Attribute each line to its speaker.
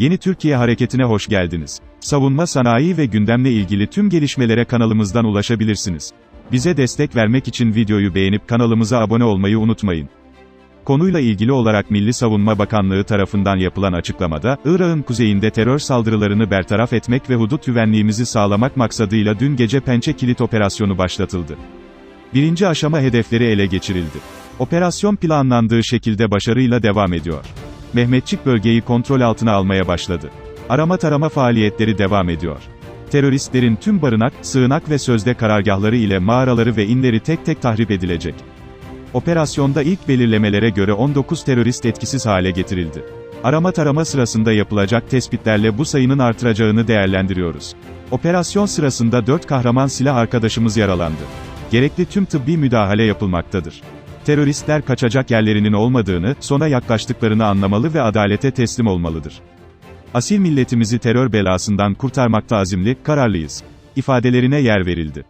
Speaker 1: Yeni Türkiye Hareketi'ne hoş geldiniz. Savunma sanayi ve gündemle ilgili tüm gelişmelere kanalımızdan ulaşabilirsiniz. Bize destek vermek için videoyu beğenip kanalımıza abone olmayı unutmayın. Konuyla ilgili olarak Milli Savunma Bakanlığı tarafından yapılan açıklamada, Irak'ın kuzeyinde terör saldırılarını bertaraf etmek ve hudut güvenliğimizi sağlamak maksadıyla dün gece Pençe Kilit Operasyonu başlatıldı. Birinci aşama hedefleri ele geçirildi. Operasyon planlandığı şekilde başarıyla devam ediyor. Mehmetçik bölgeyi kontrol altına almaya başladı. Arama tarama faaliyetleri devam ediyor. Teröristlerin tüm barınak, sığınak ve sözde karargahları ile mağaraları ve inleri tek tek tahrip edilecek. Operasyonda ilk belirlemelere göre 19 terörist etkisiz hale getirildi. Arama tarama sırasında yapılacak tespitlerle bu sayının artıracağını değerlendiriyoruz. Operasyon sırasında 4 kahraman silah arkadaşımız yaralandı. Gerekli tüm tıbbi müdahale yapılmaktadır. Teröristler kaçacak yerlerinin olmadığını, sona yaklaştıklarını anlamalı ve adalete teslim olmalıdır. Asil milletimizi terör belasından kurtarmakta azimli, kararlıyız. ifadelerine yer verildi.